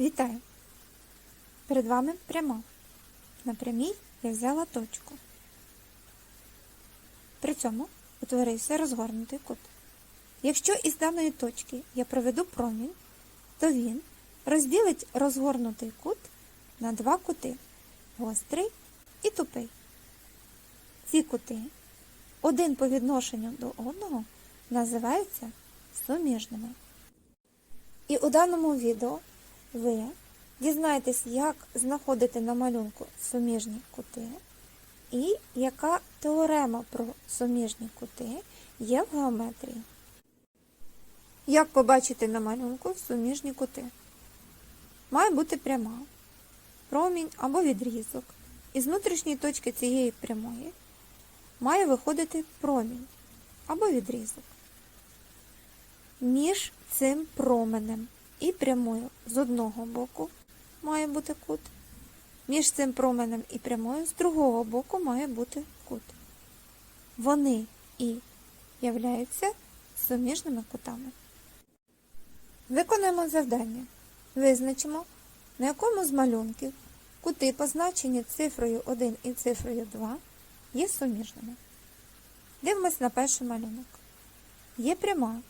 Вітаю! Перед вами пряма. На прямій я взяла точку. При цьому утворився розгорнутий кут. Якщо із даної точки я проведу промінь, то він розділить розгорнутий кут на два кути гострий і тупий. Ці кути один по відношенню до одного називаються суміжними. І у даному відео ви дізнаєтесь, як знаходити на малюнку суміжні кути і яка теорема про суміжні кути є в геометрії. Як побачити на малюнку суміжні кути? Має бути пряма, промінь або відрізок. Із внутрішньої точки цієї прямої має виходити промінь або відрізок. Між цим променем і прямою з одного боку має бути кут. Між цим променем і прямою з другого боку має бути кут. Вони і являються суміжними кутами. Виконуємо завдання. Визначимо, на якому з малюнків кути, позначені цифрою 1 і цифрою 2, є суміжними. Дивимось на перший малюнок. Є пряма.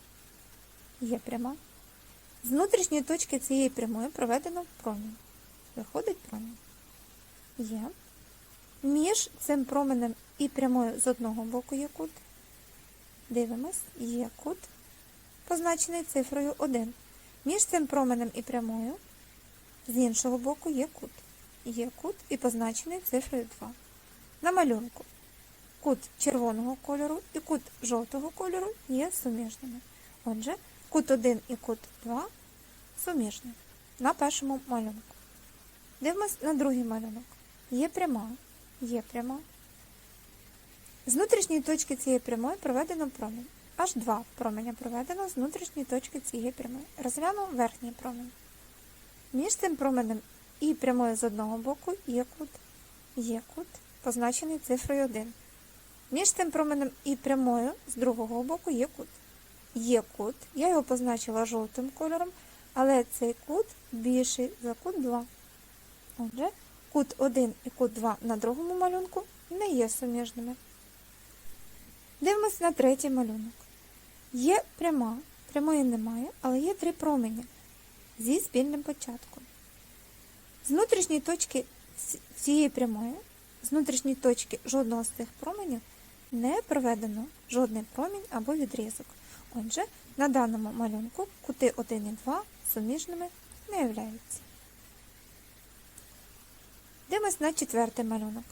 Є пряма. З внутрішньої точки цієї прямої проведено промінь. Виходить промінь. Є. Між цим променем і прямою з одного боку є кут. Дивимось, є кут, позначений цифрою 1. Між цим променем і прямою з іншого боку є кут. Є кут і позначений цифрою 2. На малюнку кут червоного кольору і кут жовтого кольору є суміжними. Отже, кут 1 і кут 2 суміжні на першому малюнку. Дивимось на другий малюнок. Є пряма, є пряма. З внутрішньої точки цієї прямої проведено промінь. Аж два променя проведено з внутрішньої точки цієї прямої. Розглянув верхній промінь. Між цим променем і прямою з одного боку є кут. Є кут, позначений цифрою 1. Між цим променем і прямою з другого боку є кут. Є кут, я його позначила жовтим кольором, але цей кут більший за кут 2. Отже, кут 1 і кут 2 на другому малюнку не є суміжними. Дивимось на третій малюнок. Є пряма, прямої немає, але є три промені зі спільним початком. З внутрішньої точки цієї прямої, з внутрішньої точки жодного з цих променів не проведено жодний промінь або відрізок. Отже, на даному малюнку кути 1 і 2 суміжними не являються. Дивимось на четвертий малюнок.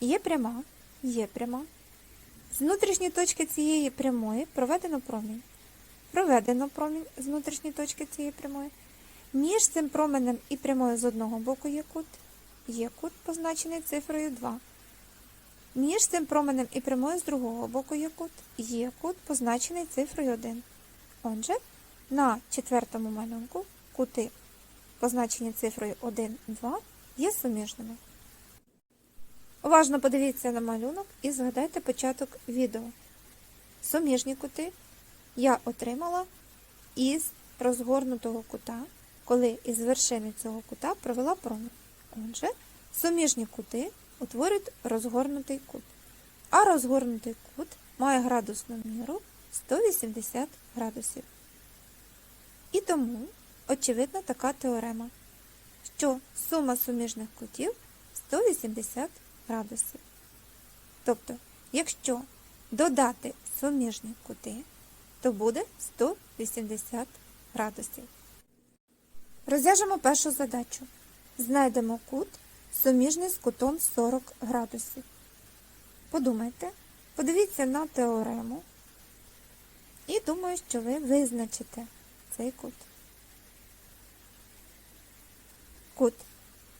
Є пряма, є пряма. З внутрішньої точки цієї прямої проведено промінь. Проведено промінь з внутрішньої точки цієї прямої. Між цим променем і прямою з одного боку є кут. Є кут, позначений цифрою 2. Між цим променем і прямою з другого боку є кут. Є кут, позначений цифрою 1. Отже, на четвертому малюнку кути, позначені цифрою 1, 2, є суміжними. Уважно подивіться на малюнок і згадайте початок відео. Суміжні кути я отримала із розгорнутого кута, коли із вершини цього кута провела промінь. Отже, суміжні кути утворюють розгорнутий кут. А розгорнутий кут має градусну міру 180 градусів. І тому очевидна така теорема, що сума суміжних кутів 180 градусів. Тобто, якщо додати суміжні кути, то буде 180 градусів. Розв'яжемо першу задачу. Знайдемо кут суміжний з кутом 40 градусів. Подумайте, подивіться на теорему і думаю, що ви визначите цей кут. Кут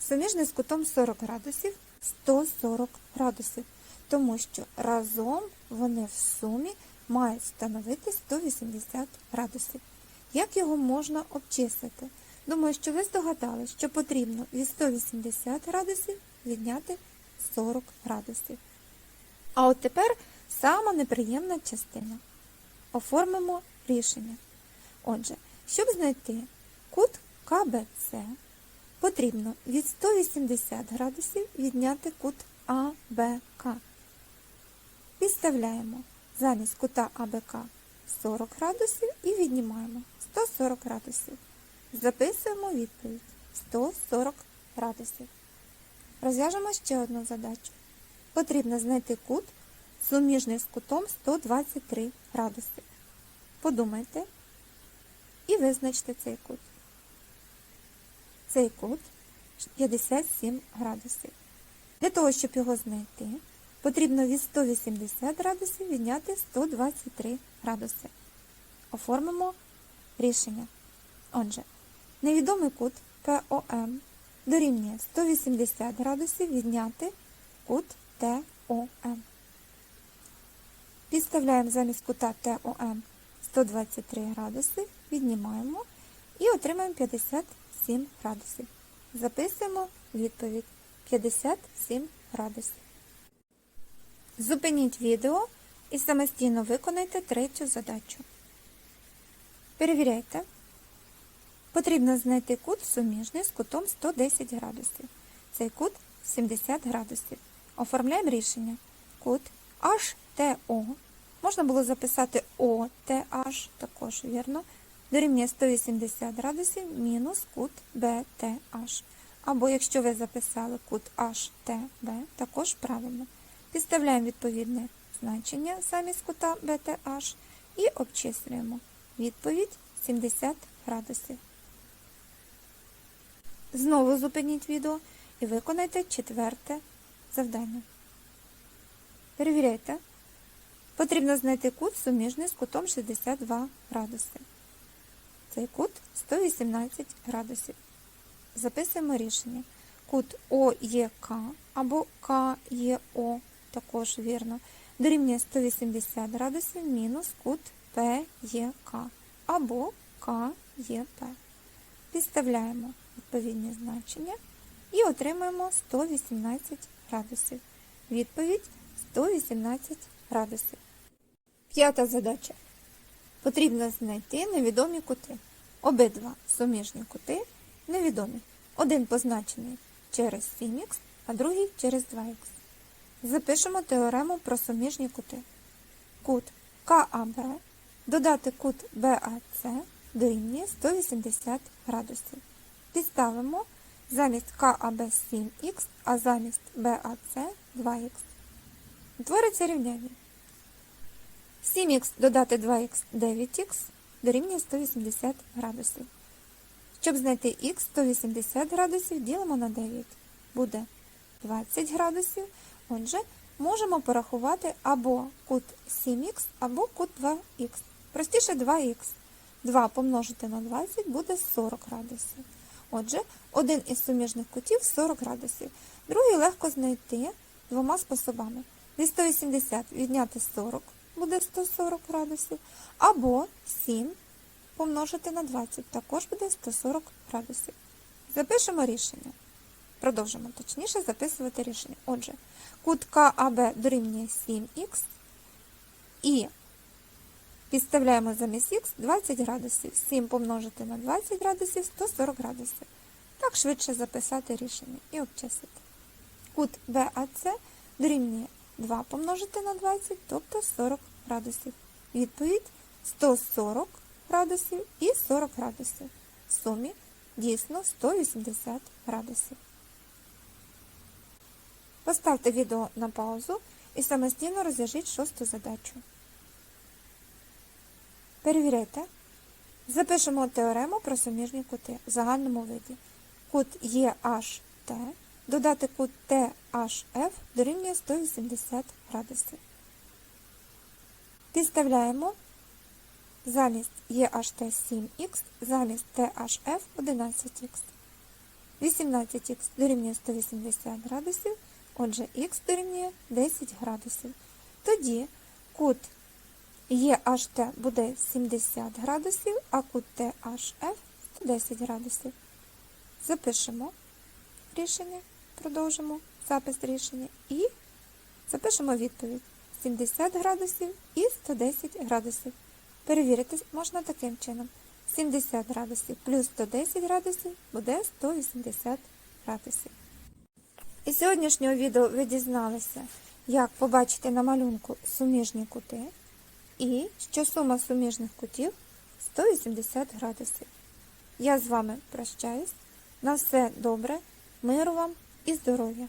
суміжний з кутом 40 градусів 140 градусів, тому що разом вони в сумі мають становити 180 градусів. Як його можна обчислити? Думаю, що ви здогадали, що потрібно від 180 градусів відняти 40 градусів. А от тепер сама неприємна частина. Оформимо рішення. Отже, щоб знайти кут КБЦ потрібно від 180 градусів відняти кут АБК. Підставляємо замість кута АБК 40 градусів і віднімаємо 140 градусів. Записуємо відповідь 140 градусів. Розв'яжемо ще одну задачу. Потрібно знайти кут, суміжний з кутом 123 градуси. Подумайте і визначте цей кут. Цей кут 57 градусів. Для того, щоб його знайти, потрібно від 180 градусів відняти 123 градуси. Оформимо рішення. Отже, невідомий кут ПОМ дорівнює 180 градусів відняти кут ТОМ. Підставляємо замість кута ТОМ 123 градуси, віднімаємо і отримаємо 57 градусів. Записуємо відповідь 57 градусів. Зупиніть відео і самостійно виконайте третю задачу. Перевіряйте. Потрібно знайти кут суміжний з кутом 110 градусів. Цей кут 70 градусів. Оформляємо рішення. Кут HTO. Можна було записати OTH, також вірно. Дорівнює 180 градусів мінус кут BTH. Або якщо ви записали кут HTB, також правильно. Підставляємо відповідне значення замість кута BTH і обчислюємо. Відповідь 70 градусів. Знову зупиніть відео і виконайте четверте завдання. Перевіряйте. Потрібно знайти кут суміжний з кутом 62 градуси. Цей кут 118 градусів. Записуємо рішення. Кут ОЄК або КЄО, також вірно, дорівнює 180 градусів мінус кут ПЄК або КЄП. Підставляємо відповідні значення і отримаємо 118 градусів. Відповідь 118 градусів. П'ята задача. Потрібно знайти невідомі кути. Обидва суміжні кути невідомі. Один позначений через 7х, а другий через 2х. Запишемо теорему про суміжні кути. Кут КАБ додати кут БАЦ дорівнює 180 градусів. Підставимо замість КАБ 7х, а замість БАЦ 2х. Утвориться рівняння. 7х додати 2х 9х дорівнює 180 градусів. Щоб знайти х 180 градусів, ділимо на 9. Буде 20 градусів. Отже, можемо порахувати або кут 7х, або кут 2х. Простіше 2х. 2 помножити на 20 буде 40 градусів. Отже, один із суміжних кутів 40 градусів. Другий легко знайти двома способами. Від 180 відняти 40 буде 140 градусів, або 7 помножити на 20 також буде 140 градусів. Запишемо рішення. Продовжимо точніше записувати рішення. Отже, кут КАБ дорівнює 7х і підставляємо замість х 20 градусів. 7 помножити на 20 градусів 140 градусів. Так швидше записати рішення і обчислити. Кут БАЦ дорівнює 2 помножити на 20, тобто 40 градусів. Відповідь 140 градусів і 40 градусів. В сумі дійсно 180 градусів. Поставте відео на паузу і самостійно розв'яжіть шосту задачу. Перевіряйте. Запишемо теорему про суміжні кути в загальному виді. Кут EHT додати кут THF дорівнює 180 градусів. Підставляємо замість EHT 7х, замість THF 11х. 18х дорівнює 180 градусів, отже х дорівнює 10 градусів. Тоді кут EHT буде 70 градусів, а кут THF 110 градусів. Запишемо рішення, продовжимо запис рішення і запишемо відповідь 70 градусів і 110 градусів. Перевірити можна таким чином. 70 градусів, плюс 110 градусів буде 180 градусів. Із сьогоднішнього відео ви дізналися, як побачити на малюнку суміжні кути і що сума суміжних кутів 180 градусів. Я з вами прощаюсь. На все добре, миру вам і здоров'я!